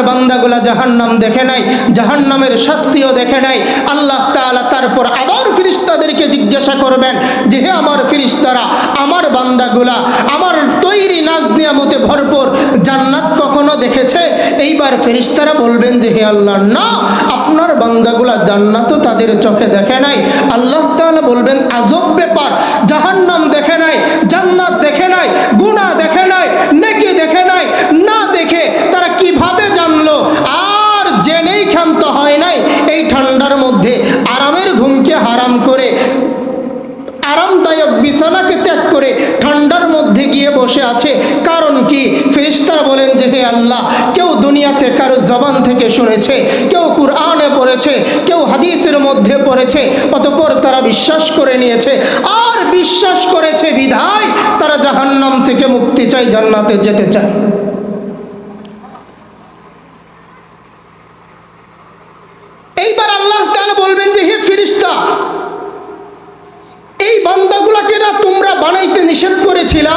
আমার বান্দাগুলা জাহান্নাম দেখে নাই, জাহান্নামের শাস্তিও দেখে নাই। আল্লাহ তাআলা তারপর আবার ফিরিস্তাদেরকে জিজ্ঞাসা করবেন যে, হে আমার ফিরিস্তারা, আমার বান্দাগুলা, আমার তৈরি নাজ নিয়ামতে ভরপুর জান্নাত কখনো দেখেছে? এইবার ফেরিস্তারা বলবেন যে, হে আল্লাহ, না, আপনার বান্দাগুলা জান্নাতও তাদের চোখে দেখে নাই। আল্লাহ তাআলা বলবেন, আজব ব্যাপার, জাহান্নাম দেখে নাই, জান্নাত দেখে নাই, গুনাহ দেখে নাই নেকি দেখে নাই না দেখে তারা কীভাবে জানলো আর জেনেই ক্ষান্ত হয় নাই এই ঠান্ডার মধ্যে আরামের ঘুমকে হারাম করে, আরামদায়ক বিছানাকে ত্যাগ করে ঠান্ডার মধ্যে গিয়ে বসে আছে। কারণ কি? ফেরিস্তারা বলেন যে, হে আল্লাহ, কেউ দুনিয়াতে কারও জবান থেকে শুনেছে, কেউ কুরআনে পড়েছে, কেউ হাদিসের মধ্যে পড়েছে, অতপর তারা বিশ্বাস করে নিয়েছে। আর বিশ্বাস করেছে বিধায় তারা জাহান্নাম থেকে মুক্তি চাই জান্নাতে যেতে চায় এইবার আল্লাহ তাআলা বলবেন যে হে ফিরিস্তা এই বান্দাগুলাকে না তোমরা বানাইতে নিষেধ করেছিলা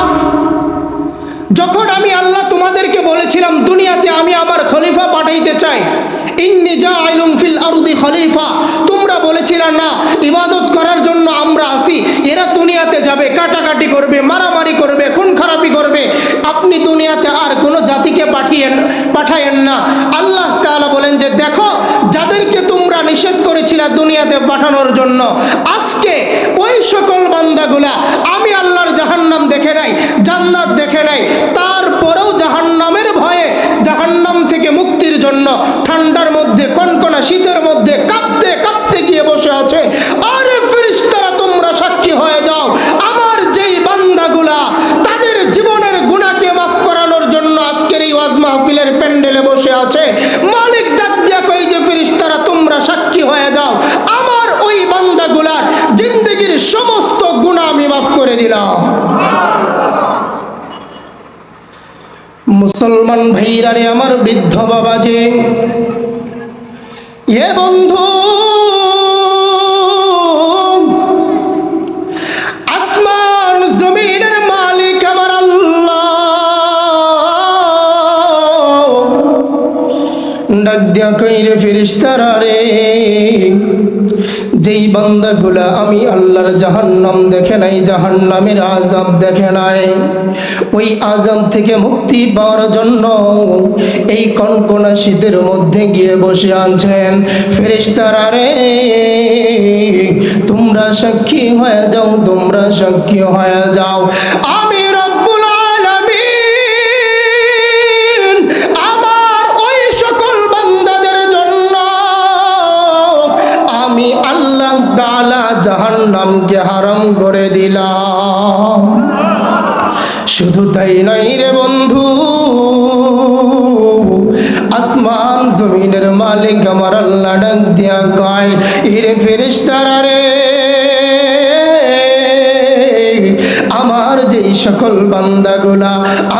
যখন আমি আল্লাহ তোমাদেরকে বলেছিলাম দুনিয়াতে আমি আমার খলিফা পাঠাইতে চাই ইন্নি জাইলুম আরদি খলিফা, তোমরা বলেছিলা না, ইবাদত করার জন্য আমরা আসি। এরা দুনিয়াতে যাবে, কাটাকাটি করবে, মারামারি করবে, খুন খারাপি করবে। আপনি দুনিয়াতে আর কোনো জাতিকে পাঠিয়েন, পাঠায়েন না। আল্লাহ তাআলা বলেন যে, দেখো, যাদেরকে তোমরা নিষেধ করেছিলা দুনিয়াতে পাঠানোর জন্য, আজকে ওই সকল বান্দাগুলা, আমি আল্লাহর জাহান্নাম দেখে নাই, জান্নাত দেখে নাই, তারপরেও জাহান্নাম ঠান্ডার মধ্যে কনকনা শীতের মধ্যে কাঁপতে কাঁপতে গিয়ে বসে আছে আরে ফেরেশতারা তোমরা সাক্ষী হয়ে যাও আমার যেই বান্দাগুলা তাদের জীবনের গুণাকে মাফ করানোর জন্য আজকের এই ওয়াজ মাহফিলের প্যান্ডেলে বসে আছে মালিক ডাক দিয়া কই যে ফেরেশতারা তোমরা সাক্ষী হয়ে যাও আমার ওই বান্দাগুলার জিন্দগির সমস্ত গুণা আমি মাফ করে দিলাম মুসলমান আমার বৃদ্ধ বাবা যে বান্দাগুলা আমি আল্লাহর জাহান্নাম দেখে নাই, জাহান্নামের আজাব দেখে নাই। ওই আজাব থেকে মুক্তি পাওয়ার জন্য এই কনকনা শীতের মধ্যে গিয়ে বসে আনছেন ফেরেশতারা রে, তোমরা সাক্ষী হয়ে যাও, তোমরা সাক্ষী হয়ে যাও। আমি জাহান্নামকে হারাম করে দিলাম। শুধু তাই নাই রে বন্ধু, আসমান জমিনের মালিক আমার আল্লাহ ডাক দিয়া কয়, ইরে ফেরেশতারা রে সকল বান্দাগুলা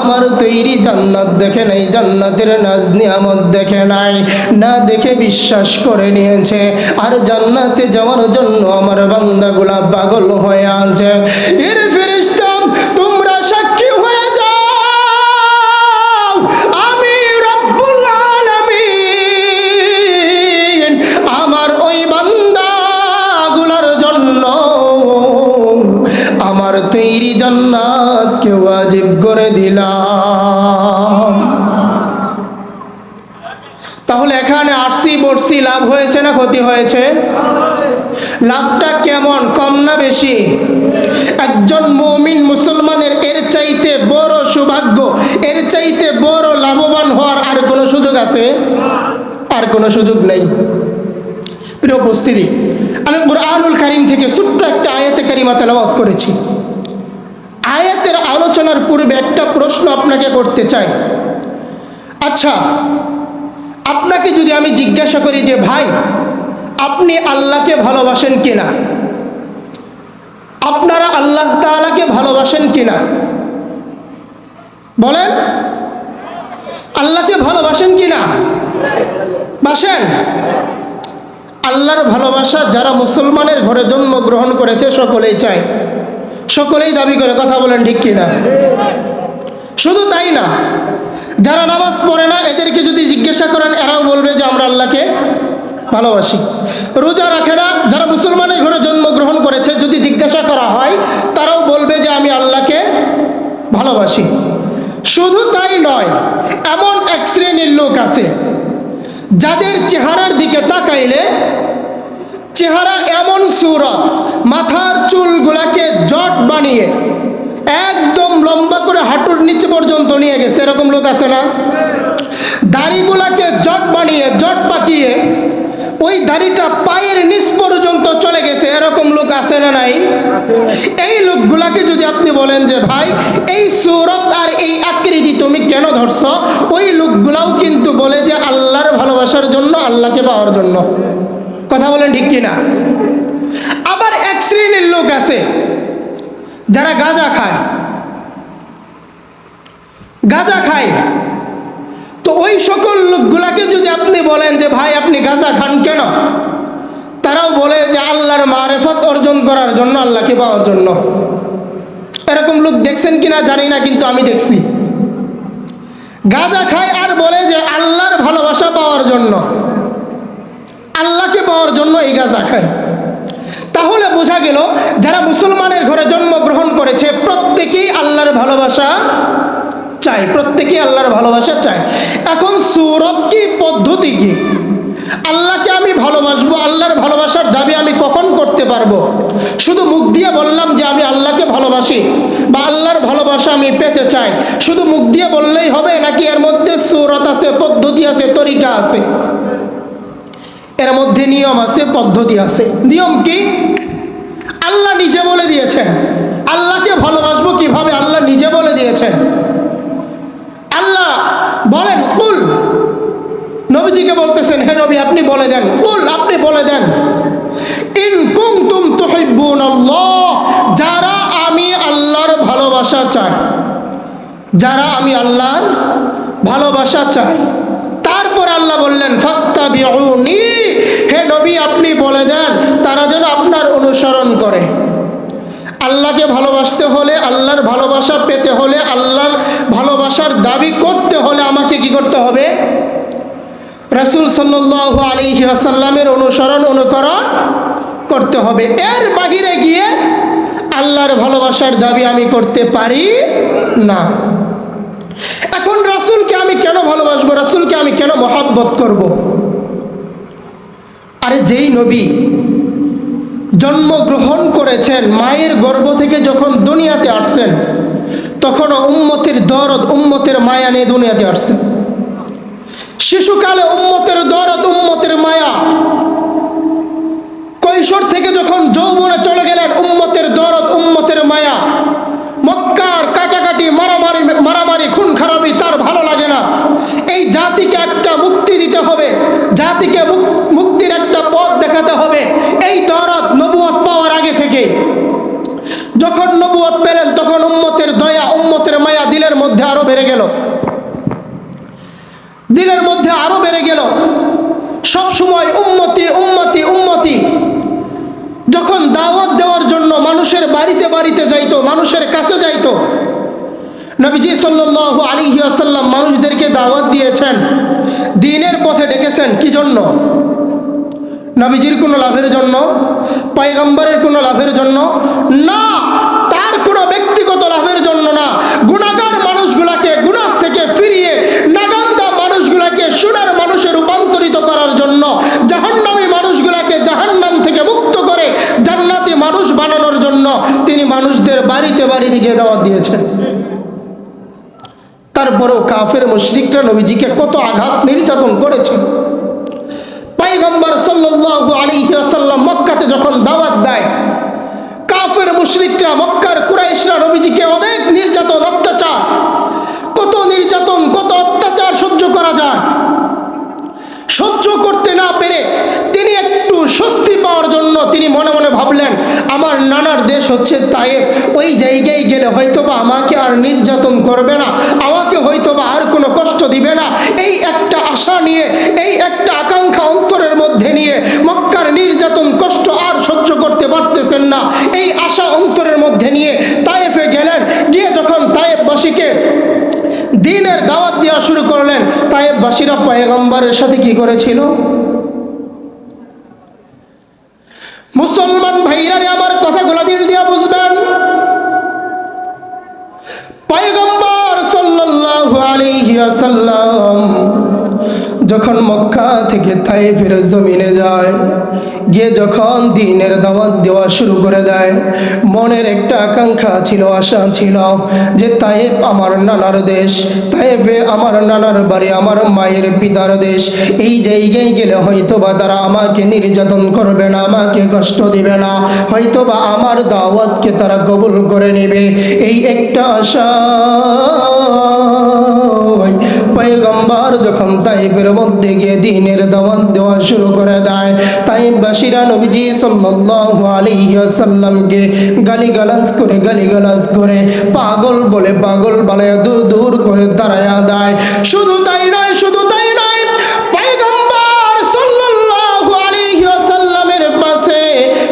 আমার তৈরি জান্নাত দেখে নাই, জান্নাতের নাজ নিয়ামত দেখে নাই, না দেখে বিশ্বাস করে নিয়েছে। আর জান্নাতে যাওয়ার জন্য আমার বান্দাগুলা পাগল হয়ে আছে। হয়েছে? লাভটা কেমন? কম না বেশি? একজন মমিন মুসলমানের এর চাইতে বড় সৌভাগ্য, এর চাইতে বড় লাভবান হওয়ার আর কোনো সুযোগ আছে? আর কোনো সুযোগ নেই। প্রিয় উপস্থিতি, আমি কোরআনুল কারিম থেকে ছোট্ট একটা আয়াতে কারিমা তেলাওয়াত করেছি। আয়াতের আলোচনার পূর্বে একটা প্রশ্ন আপনাকে করতে চাই। আচ্ছা আপনাকে যদি আমি জিজ্ঞাসা করি যে, ভাই আপনি আল্লাহকে ভালোবাসেন কিনা? আপনারা আল্লাহ তাআলাকে ভালোবাসেন কিনা? বলেন, আল্লাহকে ভালোবাসেন কিনা? বাসেন। আল্লাহর ভালোবাসা যারা মুসলমানের ঘরে জন্মগ্রহণ করেছে, সকলেই চায়। সকলেই দাবি করে, কথা বলেন ঠিক কিনা? শুধু তাই না, যারা নামাজ পড়ে না, এদেরকে যদি জিজ্ঞাসা করেন, এরাও বলবে যে আমরা আল্লাহকে ভালোবাসি। রোজা রাখে না, যারা মুসলমানের ঘরে জন্মগ্রহণ করেছে, যদি জিজ্ঞাসা করা হয়, তারাও বলবে যে আমি আল্লাহকে ভালোবাসি। শুধু তাই নয়, এমন এক শ্রেণির লোক আছে, যাদের চেহারার দিকে তাকাইলে চেহারা এমন সুরত, মাথার চুলগুলাকে জট বানিয়ে, একদম লম্বা করে হাঁটুর নিচে পর্যন্ত নিয়ে গেছে। এরকম লোক আছে না? দাড়িগুলাকে জট বানিয়ে, জট পাকিয়ে দাড়িটা পায়ের নিচ পর্যন্ত চলে গেছে, এরকম লোক আছে না নাই? এই লোকগুলাকে যদি আপনি বলেন যে, ভাই, এই সুরত আর এই আকৃতি তুমি কেন ধরছ? ওই লোকগুলাও কিন্তু বলে যে, আল্লাহর ভালোবাসার জন্য, আল্লাহকে পাওয়ার জন্য। কথা বলেন ঠিক কিনা? আবার এক শ্রেণির লোক আছে, যারা গাঁজা খায়। গাঁজা খায়। তো ওই সকল লোকগুলাকে যদি আপনি বলেন যে ভাই, আপনি গাঁজা খান কেন? তারাও বলে যে আল্লাহর মারেফত অর্জন করার জন্য, আল্লাহকে পাওয়ার জন্য। এরকম লোক দেখছেন কিনা জানি না, কিন্তু আমি দেখছি। গাঁজা খায় আর বলে যে আল্লাহর ভালোবাসা পাওয়ার জন্য। আল্লাহকে পাওয়ার জন্য এই গাঁজা খায়। তাহলে বোঝা গেল, যারা মুসলমানের ঘরে জন্মগ্রহণ করেছে, প্রত্যেকেই আল্লাহর ভালোবাসা চায় প্রত্যেকেই আল্লাহর ভালোবাসা চায় এখন সুরত কি, পদ্ধতি কি? আল্লাহকে আমি ভালোবাসবো, আল্লাহর ভালোবাসার দাবি আমি কখন করতে পারব? শুধু মুখ দিয়ে বললাম যে আমি আল্লাহকে ভালোবাসি বা আল্লাহর ভালোবাসা আমি পেতে চাই। শুধু মুখ দিয়ে বললেই হবে নাকি এর মধ্যে সুরত আছে, পদ্ধতি আছে, তরিকা আছে? এর মধ্যে নিয়ম আছে, পদ্ধতি আছে। নিয়ম কি? আল্লাহ নিজে বলে দিয়েছেন। আল্লাহকে ভালোবাসবো কীভাবে? আল্লাহ নিজে বলে দিয়েছেন আল্লাহ বলেন কুল নবীজিকে বলতেছেন, হে নবী, আপনি বলে দেন। কুল, আপনি বলে দেন। ইন কুমতুম তুহিব্বুন আল্লাহ যারা আমি আল্লাহর ভালোবাসা চাই যারা আমি আল্লাহর ভালোবাসা চাই। তারপর আল্লাহ বললেন, ফাত্তাবিউনি হে নবী, আপনি বলে দেন, তারা যেন আপনার অনুসরণ করে। আল্লাহকে ভালোবাসতে হলে, আল্লাহর ভালোবাসা পেতে হলে, আল্লাহর ভালোবাসার দাবি করতে হলে আমাকে কি করতে হবে? রসুল সাল্লাহ আলী আসাল্লামের অনুসরণ অনুকরণ করতে হবে। এর বাহিরে গিয়ে আল্লাহর ভালোবাসার দাবি আমি করতে পারি না। এখন রাসুলকে আমি কেন ভালোবাসবো? রাসুলকে আমি কেন মহাব্বত করব। আরে যেই নবী জন্মগ্রহণ করেছেন, মায়ের গর্ভ থেকে যখন দুনিয়াতে আসছেন, তখনও উম্মতের দরদ, উম্মতের মায়া নিয়ে দুনিয়াতে আসছেন। শিশুকালে উম্মতের দরদ, উম্মতের মায়া। কৈশোর থেকে যখন যৌবনে চলে গেলেন, উম্মতের দরদ, উম্মতের মায়া। মক্কার কাটাকাটি, মারামারি মারামারি, খুন খারাপি তার ভালো লাগে না। এই জাতিকে একটা মুক্তি দিতে হবে, জাতিকে মুক্তির একটা পথ দেখাতে হবে। এই দরদ নবুয়ত পাওয়ার আগে থেকে। যখন নবুয়ত পেলেন, তখন উম্মতের দয়া, উম্মতের মায়া দিলের মধ্যে আরও বেড়ে গেল। দিলের মধ্যে আরও বেড়ে গেল। সব সময় উম্মতি উম্মতি উম্মতি। যখন দাওয়াত দেওয়ার জন্য মানুষের বাড়িতে বাড়িতে যাইতো, মানুষের কাছে যাইতো, নবীজি সাল্লাহ আলী আসাল্লাম মানুষদেরকে দাওয়াত দিয়েছেন। দিনের পথে ডেকেছেন কি জন্য? নবীজির কোনো লাভের জন্য? পয়গম্বরের কোনো লাভের জন্য? না, তার কোনো ব্যক্তিগত লাভের জন্য না। গুণাগার মানুষগুলাকে গুণার থেকে ফিরিয়ে নাগান্দা মানুষগুলাকে সুনার মানুষে রূপান্তরিত করার জন্য জাহান্নামী মানুষগুলাকে জাহান্নাম থেকে মুক্ত করে জান্নাতি মানুষ বানানোর জন্য তিনি মানুষদের বাড়িতে বাড়িতে গিয়ে দাওয়াত দিয়েছেন। তারপরেও কাফের মুশরিকরা নবীজিকে কত আঘাত, নির্যাতন করেছে। পাইগম্বর সাল্লাল্লাহু আলাইহি ওয়াসাল্লাম মক্কাতে যখন দাওয়াত দেয়, কাফের মুশরিকরা মক্কার কুরাইশরা নবীজিকে অনেক নির্যাতন, অত্যাচার, কত নির্যাতন, কত অত্যাচার সহ্য করা যায়। না পেরে তিনি একটু স্বস্তি পাওয়ার জন্য তিনি মনে মনে ভাবলেন, আমার নানার দেশ হচ্ছে তায়েফ। ওই জায়গায় গেলে হয়তোবা আমাকে আর নির্যাতন করবে না, আমাকে হয়তোবা আর কোনো কষ্ট দিবে না। এই একটা আশা নিয়ে, এই একটা আকাঙ্ক্ষা অন্তরের মধ্যে নিয়ে মক্কার নির্যাতন, কষ্ট আর সহ্য করতে পারতেছেন না। এই আশা অন্তরের মধ্যে নিয়ে তায়েফে গেলেন। গিয়ে যখন তায়েফবাসীকে দিনের দাওয়াত দেওয়া শুরু করলেন তাইবাসীরা পয়গম্বরের সাথে কি করেছিল? মুসলমান ভাইরারে আমার কথাগুলো দিল দিয়া বুঝবেন? পয়গম্বর সাল্লাল্লাহু আলাইহি ওয়াসাল্লাম যখন মক্কা থেকে তাইফের জমিনে যায়, গিয়ে যখন দিনের দাওয়াত দেওয়া শুরু করে দেয়, মনের একটা আকাঙ্ক্ষা ছিল, আশা ছিল যে তাইফ আমার নানার দেশ, তাইফে আমার নানার বাড়ি, আমার মায়ের পিতার দেশ। এই জায়গায় গেলে হয়তো বা তারা আমাকে নির্যাতন করবে না, আমাকে কষ্ট দিবে না হয়তো বা আমার দাওয়াতকে তারা কবুল করে নেবে। এই একটা আশা পয়গম্বর যখন তাইফের মধ্যে গিয়ে দিনের দাওয়াত দেওয়া শুরু করে দেয় তাইফবাসীরা নবীজি সাল্লাল্লাহু আলাইহি ওয়াসাল্লামকে গালিগালাজ করে গালিগালাজ করে পাগল বলে পাগল বলে দূর দূর করে তাড়ায়া দেয়। শুধু তাই নয়, শুধু তাই নয়, পয়গম্বর সাল্লাল্লাহু আলাইহি ওয়াসাল্লামের পাশে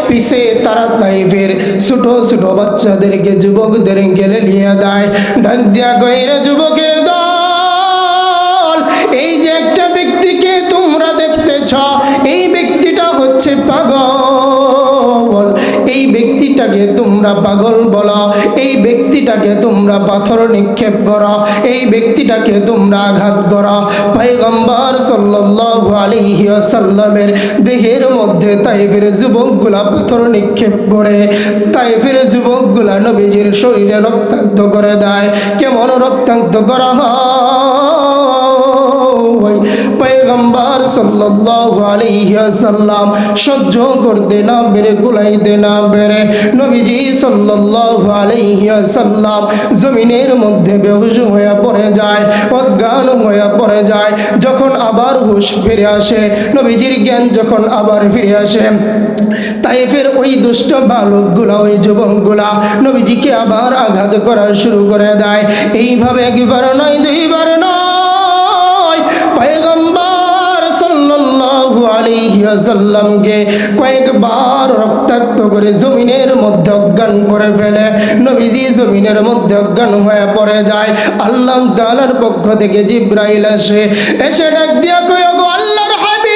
পিছে তারা তাইফের ছোট ছোট বাচ্চাদেরকে যুবকদের গেলে নিয়ে দেয়। ডাক দিয়া গইরে যুবকের তোমরা পাগল বলো, এই ব্যক্তিটাকে তোমরা পাথর নিক্ষেপ করো, এই ব্যক্তিটাকে তোমরা আঘাত করো। পয়গম্বর সাল্লাল্লাহু আলাইহি ওয়াসাল্লামের দেহের মধ্যে তাইফের যুবকগুলা পাথর নিক্ষেপ করে, তাইফের যুবকগুলা নবীজির শরীরে রক্তাক্ত করে দেয়। কেমন রক্তাক্ত করা হয়? পয়গম্বর সাল্লাল্লাহু সহ্য করতে না পেরে গুলাইতে না পেরে নবীজি ওয়াসাল্লাম জমিনের মধ্যে বেহুশ হয়ে পড়ে যায়, অজ্ঞান হয়ে পড়ে যায়। যখন আবার হুশ ফিরে আসে, নবীজির জ্ঞান যখন আবার ফিরে আসে, তাইফের ওই দুষ্ট বালকগুলা, ওই যুবকগুলা নবীজিকে আবার আঘাত করা শুরু করে দেয়। এইভাবে একবার নয়, দুইবার ওয়াসাল্লামকে কয়েকবার রক্তাক্ত করে জমিনের মধ্যে অজ্ঞান করে ফেলে। নবীজি জমিনের মধ্যে অজ্ঞান হয়ে পড়ে যায়। আল্লাহ তাআলার পক্ষ থেকে জিব্রাইল আসে, এসে ডাক দিয়া কয় গো আল্লাহর হাবিব,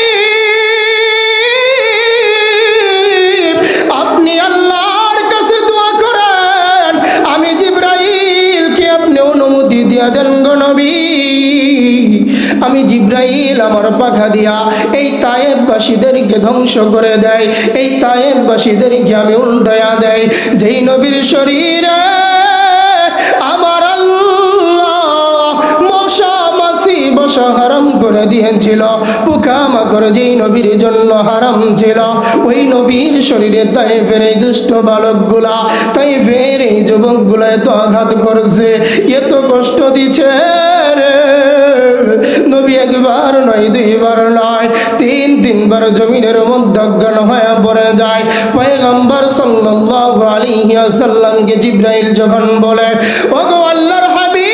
আপনি আল্লাহর কাছে দোয়া করেন। আমি জিব্রাইলকে আপনি অনুমতি দিয়া দেন গো নবী। আমি জিব্রাইল আমার পাখা দিয়া এই তায়েববাসীদেরকে ধ্বংস করে দেয়। এই তায়েববাসীদেরকে আমি উল্টায়া দেয় যেই নবীর শরীরে আমার হারাম করে দিয়েছিল। পোকা মাকড় যেই নবীর জন্য হারাম ছিল। ওই নবীর শরীরে তাই ফের এই দুষ্ট বালকগুলা তাই ফের এই যুবকগুলা এত আঘাত করছে, এত কষ্ট দিছে রে। নবী একবার নয়, দুইবার নয়, তিন, তিনবার জমিনের মধ্যে অজ্ঞান হয়ে পড়ে যায়। পয়গম্বর সাল্লাল্লাহু আলাইহি ওয়াসাল্লামকে জিব্রাইল যখন বলে, ওগো আল্লাহর আমি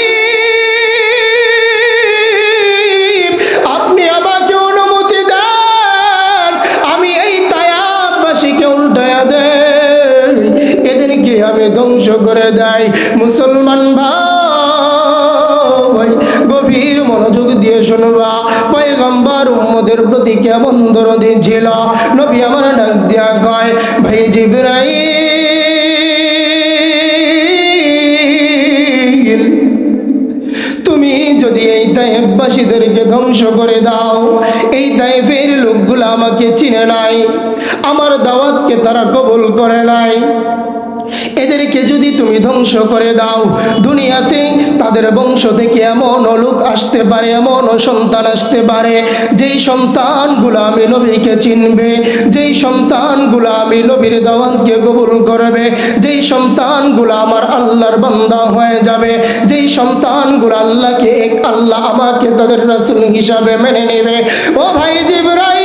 ধ্বংস করে দেয় মুসলমান প্রতি কেমন দরদি ছিল নবী আমার ডাক দিয়া কয়, ভাই জিবরাইল, তুমি ধ্বংস করে দাও, এই তাইফের লোকগুলো আমাকে চিনে নাই, আমার দাওয়াতকে তারা কবুল করে নাই। এদেরকে যদি তুমি ধ্বংস করে দাও, দুনিয়াতে তাদের বংশ থেকে এমন লোক আসতে পারে, এমন সন্তান আসতে পারে, যেই সন্তানগুলো আমি নবীকে চিনবে, যেই সন্তানগুলো আমি নবীর দাওয়াতকে কবুল করবে, যেই সন্তানগুলো আমার আল্লাহর বান্দা হয়ে যাবে, যেই সন্তান সন্তানগুলো আল্লাহকে এক আল্লাহ আমাকে তাদের রাসূল হিসাবে মেনে নেবে। ও ভাই জিবরাইল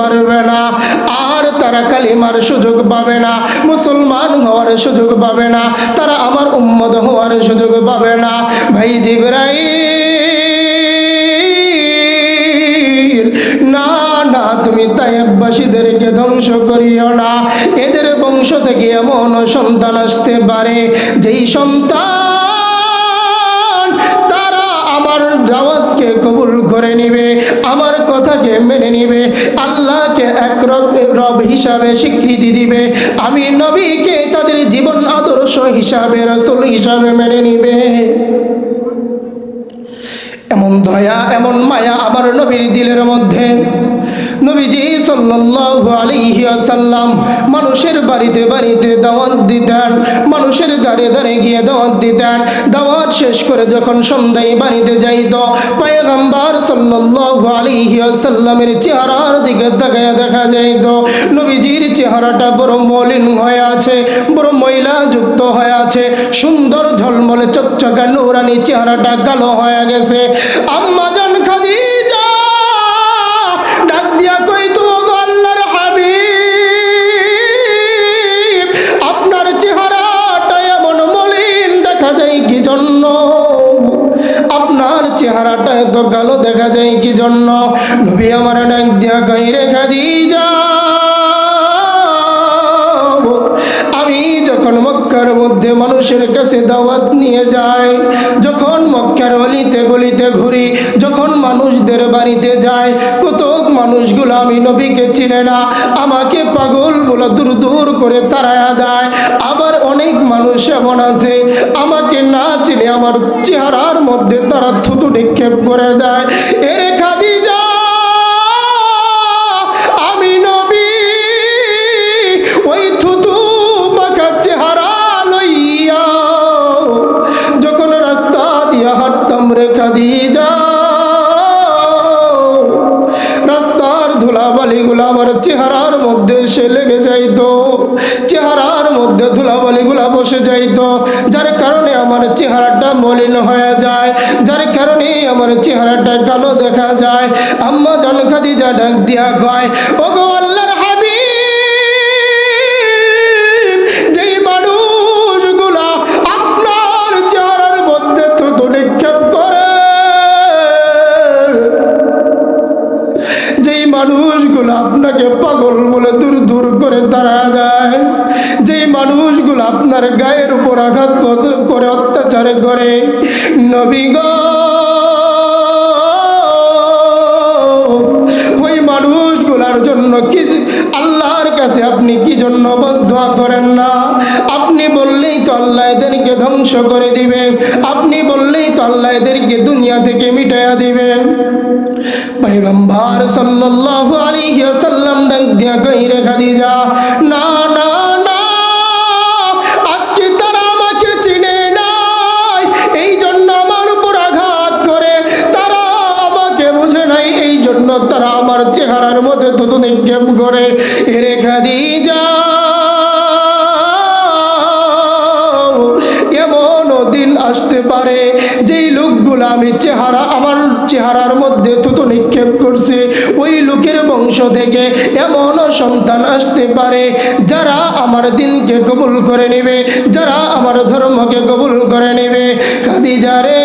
পারবে না। আর তারা কালিমার সুযোগ পাবে না। মুসলমান হওয়ার সুযোগ পাবে না। তারা আমার উম্মত হওয়ার সুযোগ পাবে না। ভাই জিবরাইল তুমি তাইবাসীদেরকে ধ্বংস করিও না। এদের বংশ থেকে এমন সন্তান আসতে পারে, যেই সন্তান তারা আমার দাওয়াতকে কবুল নিবে, আমার কথাকে মেনে নিবে, আল্লাহকে এক রব- হিসাবে স্বীকৃতি দিবে। আমি নবীকে তাদের জীবন আদর্শ হিসাবে, রসুল হিসাবে মেনে নিবে। এমন দয়া, এমন মায়া আমার নবীর দিলের মধ্যে। নবীজি সাল্লাল্লাহু আলাইহি ওয়াসাল্লাম মানুষের বাড়িতে বাড়িতে দাওয়াত দিতেন, মানুষের দাঁড়ে দাঁড়ে গিয়ে দাওয়াত দিতেন। দাওয়াত শেষ করে যখন সন্ধ্যায় বাড়িতে যাইত, পয়গম্বর সাল্লাল্লাহু চেহারার দিকে তাকায় দেখা যাইত। নবীজির চেহারাটা বড় মলিন হয়ে আছে বড় ময়লা যুক্ত হয়ে আছে। সুন্দর ঝলমলে চকচকা নুরানি চেহারাটা কালো হয়ে গেছে। আম্মা জান খাদিজা চেহারাটা এত কালো দেখা যায় কি জন্য? নবী আমার ডাক দিয়া কই রেখা দিই আমি মক্কার মধ্যে মানুষের কাছে দাওয়াত নিয়ে যায়। যখন মক্কার অলিতে গলিতে ঘুরি, যখন মানুষদের বাড়িতে যায়, কত মানুষগুলো আমি নবীকে চিনে না, আমাকে পাগল বলে দূর দূর করে তাড়ায়া দেয়। আবার অনেক মানুষ এমন আছে, আমাকে না চিনে আমার চেহারার মধ্যে তারা থুতু নিক্ষেপ করে দেয়। এর এসে লেগে যাইত। চেহারার মধ্যে ধুলাবালিগুলা বসে যাইত। যার কারণে আমার চেহারাটা মলিন হয়ে যায়। যার কারণে আমার চেহারাটা কালো দেখা যায়। আম্মা জান খাদিজা ডাক দিয়া ও তারা যায়। যেই মানুষগুলো আপনার গায়ের উপর আঘাত করে অত্যাচার করে নবীগ ওই মানুষগুলার জন্য কি আল্লাহর কাছে আপনি কি জন্য বদয়া করেন না? আপনি বললেই তো আল্লাহ এদেরকে ধ্বংস করে দিবে। আপনি বললেই তো আল্লাহ এদেরকে দুনিয়া থেকে মিটাইয়া দিবেন পয়গম্বর সাল্লাল্লাহু আলাইহি ওয়াসাল্লাম ডাক দিয়া কইরে খাদিজা না না তারা নাই। এই জন্য আমার উপর আঘাত করে। তারা আমাকে বুঝে নাই। এই জন্য তারা আমার চেহারার মধ্যে থুতু নিক্ষেপ করে। এরে খাদিজা এমন দিন আসতে পারে, যেই লোকগুলো আমি চেহারা নিক্ষেপ করছে, ওই লোকের বংশ থেকে এমন সন্তান আসতে পারে যারা আমার দিনকে কবুল করে নেবে, যারা আমার ধর্মকে কবুল করে নেবে। খাদিজা রে,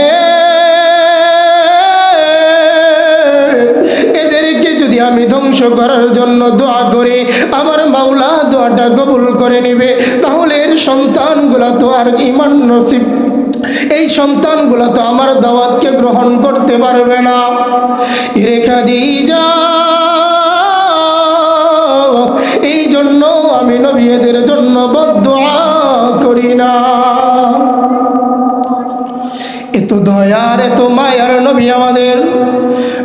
এদেরকে যদি আমি ধ্বংস করার জন্য দোয়া করি, আমার মাওলা দোয়াটা কবুল করে নেবে, তাহলে এর সন্তানগুলা তো আর ইমান নসিব এই সন্তানগুলা তো আমার দাওয়াতকে গ্রহণ করতে পারবে না। রেখা দিয়ে যা এই জন্য আমি নবী এদের জন্য বদোয়া করি না। এত দয়ার এত মায়ার নবী আমাদের।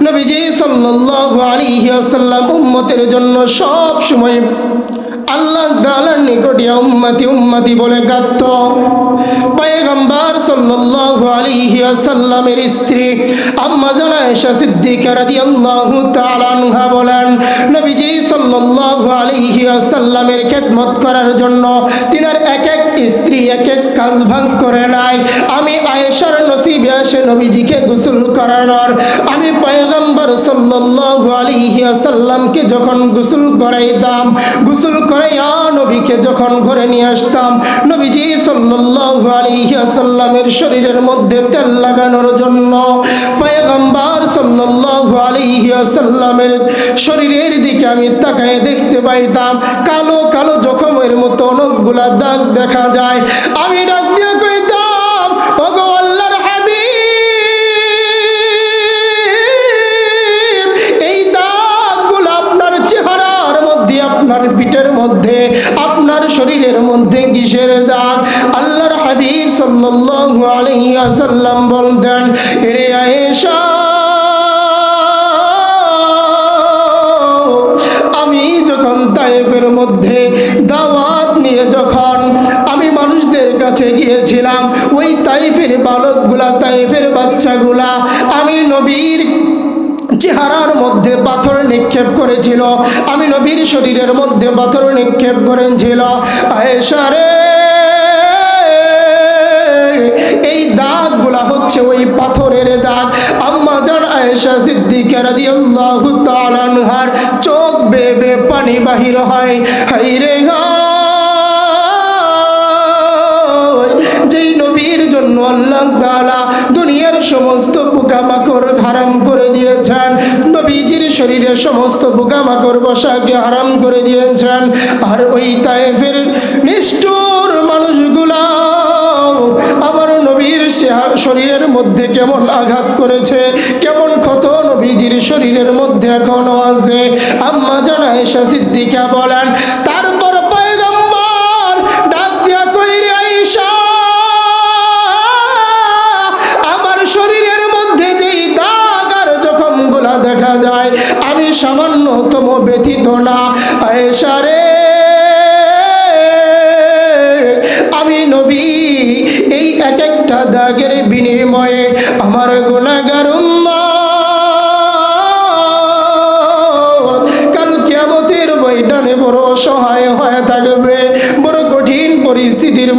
নবীজি সাল্লাল্লাহু আলাইহি ওয়াসাল্লাম উম্মতের জন্য সব সময় আল্লাহ তাআলার নিকটে উম্মতি উম্মতি বলে গাত্ত সাল্লাল্লাহু আলাইহি ওয়াসাল্লামের স্ত্রী আম্মা আয়েশা সিদ্দিকা রাদিয়াল্লাহু তাআলা আনহা বলেন, নবীজি সাল্লাল্লাহু আলাইহি ওয়াসাল্লামের খেদমত করার জন্য তিনার এক এক স্ত্রী এক এক কাজ ভাগ করে নাই। আমি আয়েশার নসিবে আসে নবীজিকে গোসল করানোর। আমি পয়গম্বর সাল্লাল্লাহু যখন গোসল করাইতাম, গোসল করাইয়া নবীকে যখন ঘরে নিয়ে আসতাম, নবীজি সাল্লাল্লাহু আলাইহি শরীরের মধ্যে তেল লাগানোর জন্য পয়গম্বর শরীরের দিকে আমি তাকায় দেখতে পাইতাম, কালো কালো জখমের মতো অনেকগুলা দাগ দেখা যায়। আমি চেহারার মধ্যে, আপনার পিঠের মধ্যে, আপনার শরীরের মধ্যে কিসের দাগ? আল্লাহর হাবিব সাল্লাল্লাহু আলাইহি ওয়াসাল্লাম বলতেন, এরে আয়েশা তায়েফের মধ্যে দাওয়াত নিয়ে যখন আমি মানুষদের কাছে গিয়েছিলাম, ওই তাইফের বালকগুলা, তাইফের বাচ্চাগুলা আমি নবীর চেহারার মধ্যে পাথর নিক্ষেপ করেছিল, আমি নবীর শরীরের মধ্যে পাথর নিক্ষেপ করেছিল। আয়েশারে এই দাগগুলা হচ্ছে ওই পাথরের দাগ। জান আয়েশা সিদ্দিকা রাদিয়াল্লাহু তাআলা আনহার চোখ বেয়ে পানি বাহির হয়। হাইরে গায় যেই নবীর জন্য আল্লাহ তাআলা দুনিয়ার সমস্ত পোকামাকড় হারাম করে দিয়েছেন, নবীজির শরীরে সমস্ত পোকামাকড় বসাকে হারাম করে দিয়েছেন, আর ওই তায়েফের নিষ্ঠুর শরীরের মধ্যে কেমন আঘাত করেছে? কেমন ক্ষত নবীজির শরীরের মধ্যে এখনও আছে? আম্মা জানা এসা সিদ্দিকা বলেন তারপর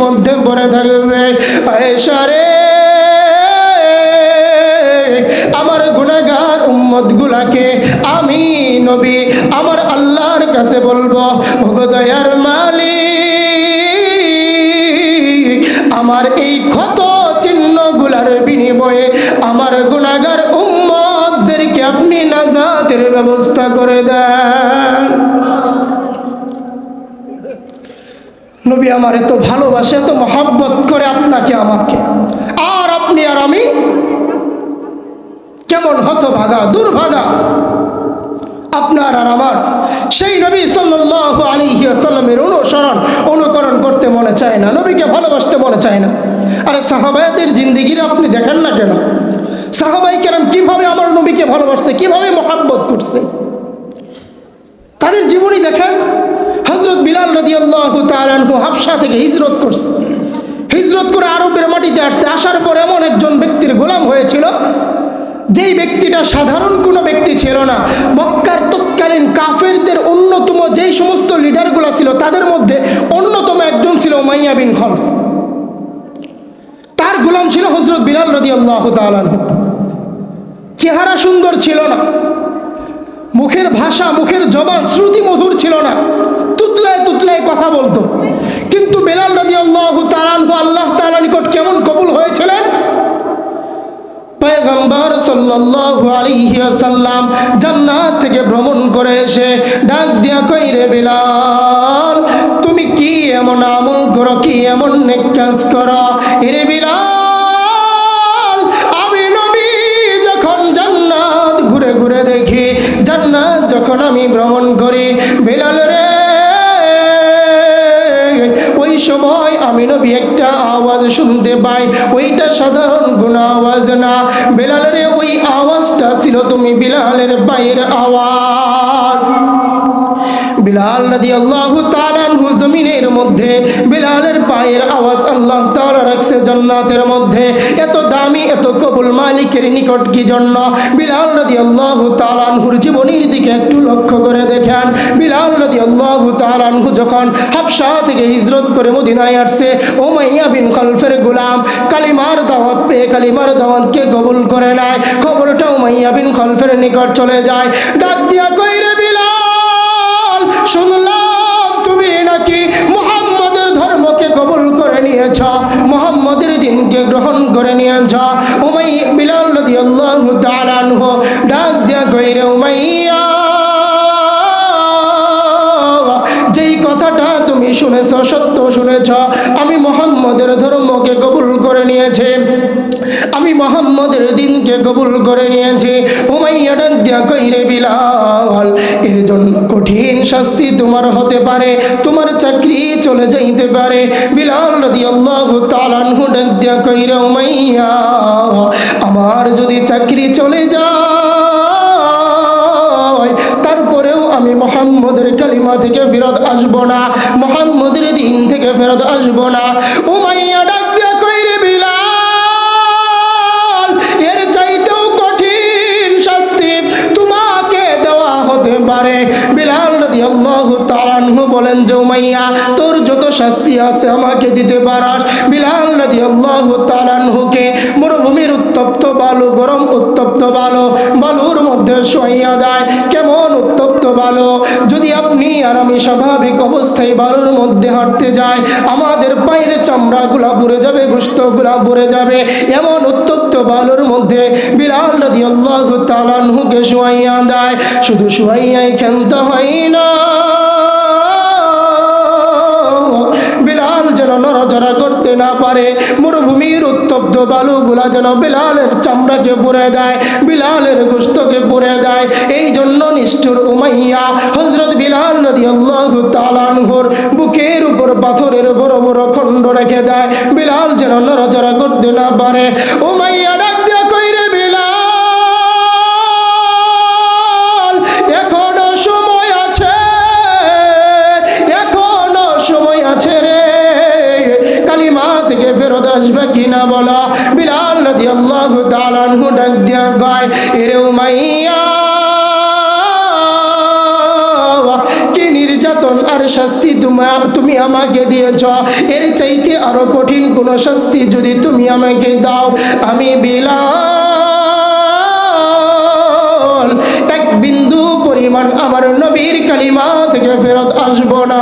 মধ্যে পড়ে থাকবে। আমার গুণাগার উম্মত গুলাকে আমি নবী, আমার আল্লাহর কাছে বলব ভগদয়ার মালিক, আমার এই ক্ষত চিহ্নগুলার বিনিময়ে আমার গুণাগার উম্মতদেরকে আপনি নাজাতের ব্যবস্থা করে দেন। নবী আমার এত ভালোবাসে, এত মহাব্বত করে আপনাকে, আমাকে। আর আপনি আর আমি কেমন হত হতভাগা, দুর্ভাগা? আপনার আর আমার, সেই নবী সাল্লাল্লাহু আলী ওয়াসাল্লামের অনুসরণ, অনুকরণ করতে মনে চায় না, নবীকে ভালোবাসতে মনে চায় না। আরে সাহাবায়াতের জিন্দিগির আপনি দেখেন না কেন? সাহাবাই কেরাম কীভাবে আমার নবীকে ভালোবাসছে, কীভাবে মহাব্বত করছে? তাদের জীবনী দেখেন বিলাল রাদিয়াল্লাহু তাআলা আনহু হাবশা থেকে হিজরত করছে। হিজরত করে আরবের মাটিতে আসছে। আসার পর এমন একজন ব্যক্তির গোলাম হয়েছিল, যেই ব্যক্তিটা সাধারণ কোনো ব্যক্তি ছিল না। মক্কার তৎকালীন কাফেরদের অন্যতম যেই সমস্ত লিডারগুলো ছিল, তাদের মধ্যে অন্যতম একজন ছিল মাইয়া বিন খলফ। তার গোলাম ছিল হজরত বিলাল রাদিয়াল্লাহু তাআলা আনহু। চেহারা সুন্দর ছিল না। মুখের ভাষা, মুখের জবান, শ্রুতি মধুর ছিল না। তুতলায় তুতলায় কথা বলতো। কিন্তু বেলাল রাজি আল্লাহ তালানহু আল্লাহ তালা নিকট কেমন কবুল হয়েছিলেন? পয়গম্বর সাল্লাল্লাহু আলাইহি ওয়াসাল্লাম জান্নাত থেকে ভ্রমণ করে এসে ডাক দিয়া কইরে বিলাল, তুমি কি এমন আমল করো, কি এমন নেক কাজ করো এরে বিলাল আমি ভ্রমণ করি। বিলাল রে, ওই সময় আমি নবী একটা আওয়াজ শুনতে পাই। ওইটা সাধারণ কোন আওয়াজ না। বেলালের ওই আওয়াজটা ছিল তুমি বিলালের বাইরের আওয়াজ। বিলাল নদী আল্লাহ তালানহু জমিনের মধ্যে বিলালের পায়ের আওয়াজ আল্লাহ তাআলা রাখছে জান্নাতের মধ্যে। এত দামি, এত কবুল মালিকের নিকট কি জন্য? বিলাল নদী আল্লাহ তালানহুর জীবনীর দিকে একটু লক্ষ্য করে দেখেন। বিলাল নদী আল্লাহ তালানহু যখন হাফসা থেকে হিজরত করে মদিনায় আসছে ও মাইয়া বিন খলফের গুলাম কালিমার দাওয়াত পেয়ে কালিমার দাওয়াতকে কবুল করে নেয়। খবরটাও মাইয়া বিন খলফের নিকট চলে যায়। ডাক দিয়া কইরে নিয়েছ, মোহাম্মদের দিনকে গ্রহণ করে নিয়েছ। উমাই বিলাল রাদিয়াল্লাহু তাআলা আনহু ডাক দিয়া কইরে, উমাইয়া, যেই কথাটা তুমি শুনেছ, সত্য শুনেছ, আমি মোহাম্মদের ধর্মকে কবুল করে নিয়েছি। মোহাম্মদের দিনকে কবুল করে নিয়েছে। বিলাল, এর জন্য কঠিন শাস্তি তোমার হতে পারে, তোমার চাকরি চলে যাইতে পারে। বিলাল আনহু ডাক দিয়া কইরে, উমাইয়া, আমার যদি চাকরি চলে যায়, তারপরেও আমি মোহাম্মদের কালিমা থেকে ফেরত আসব না, মোহাম্মদের দিন থেকে ফেরত আসব না। উমাইয়া উমাইয়া তোর যত শাস্তি আছে আমাকে দিতে পারাস। বিলাল রাদিয়াল্লাহু তাআলা আনহুকে মরুভূমির উত্তপ্ত বালু, গরম উত্তপ্ত বালু, বালুর মধ্যে শোয়াইয়া দেয়। কেমন উত্তপ্ত বালু? যদি আপনি আর আমি স্বাভাবিক অবস্থায় বালুর মধ্যে হাঁটতে যাই, আমাদের পায়ের চামড়াগুলা পুড়ে যাবে, গোস্তগুলা পুড়ে যাবে। এমন উত্তপ্ত বালুর মধ্যে বিলাল রাদিয়াল্লাহু তাআলা আনহুকে শোয়াইয়া দেয়। শুধু শোয়াইয়াই খেলতে হয় না। নড়াচড়া করতে না পারে। মরুভূমির উত্তপ্ত বালুগুলা যেন বিলালের চামড়াকে পুড়ে দেয়, বিলালের গোস্তকে পুড়ে দেয়। এই জন্য নিষ্ঠুর উমাইয়া হজরত বিলাল নদী আল্লাহ তালানহুর বুকের উপর পাথরের বড় বড় খণ্ড রেখে দেয়। বিলাল যেন নড়াচড়া করতে না পারে। উমাইয়া নির্যাতন আর শাস্তি তুমি আমাকে দিয়েছ? এর চাইতে আরও কঠিন কোন শাস্তি যদি তুমি আমাকে দাও, আমি বিলাল, এক বিন্দু পরিমাণ আমার নবীর কালিমা থেকে ফেরত আসব না।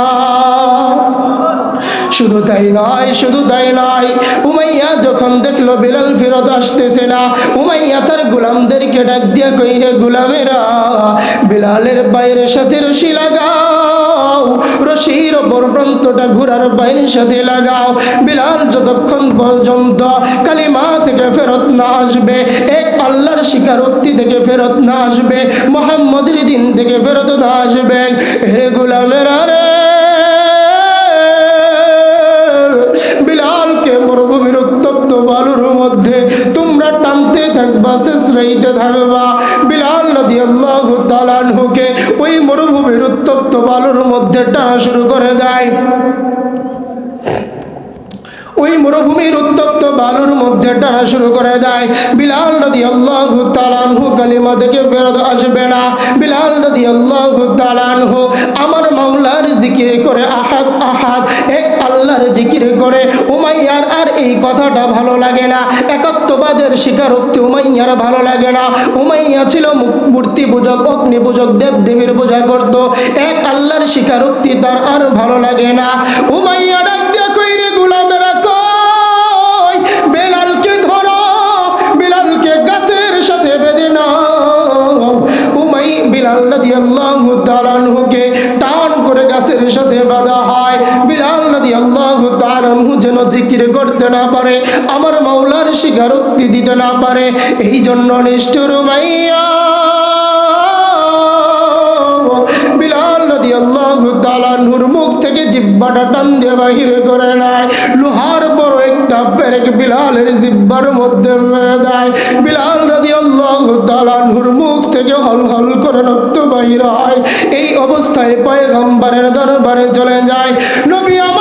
শুধু তাই নয়, শুধু তাই নয়। উমাইয়া যখন দেখল বিলাল ফেরত আসতেছে না, উমাইয়া তার গোলামদেরকে ডাক দিয়া কইরে, গোলামেরা, বিলালের বাইরের সাথে রশি লাগাও, রশির ওপর প্রান্তটা ঘোড়ার বাইরের সাথে লাগাও। বিলাল যতক্ষণ পর্যন্ত কালিমা থেকে ফেরত না আসবে, এক আল্লাহর স্বীকারোক্তি থেকে ফেরত না আসবে, মোহাম্মদের দিন থেকে ফেরত না আসবে, হে গোলামেরা ওই মরুভূমির উত্তপ্ত বালুর মধ্যে টানা শুরু করে দেয়। ওই মরুভূমির উত্তপ্ত বালুর মধ্যে টানা শুরু করে দেয়। বিলাল নদী আল্লাহ তালানহু কালিমা থেকে ফেরত আসবে না। বিলাল নদী আল্লাহ তালানহু আমার মাওলার জিকির করে আহাদ আহাদ, এক আল্লাহর জিকির করে, উমাইয়ার আর এই কথাটা ভালো লাগে না। একাত্মবাদের স্বীকারোক্তি উমাইয়ার ভালো লাগে না। উমাইয়া ছিল মূর্তি পূজক, অগ্নি পূজক, দেব দেবীর পূজা করত। এক আল্লাহর স্বীকারোক্তি তার আর ভালো লাগে না। উমাইয়া আমার মাওলার স্বীকারোক্তি দিতে না পারে এই জন্য নিষ্ঠুর মাইয়া। লোহার বড় একটা মধ্যে মুখ থেকে হল হল করে রক্ত বাহির হয়। এই অবস্থায় পয়গম্বরের দরবারে চলে যায়। নবী আমার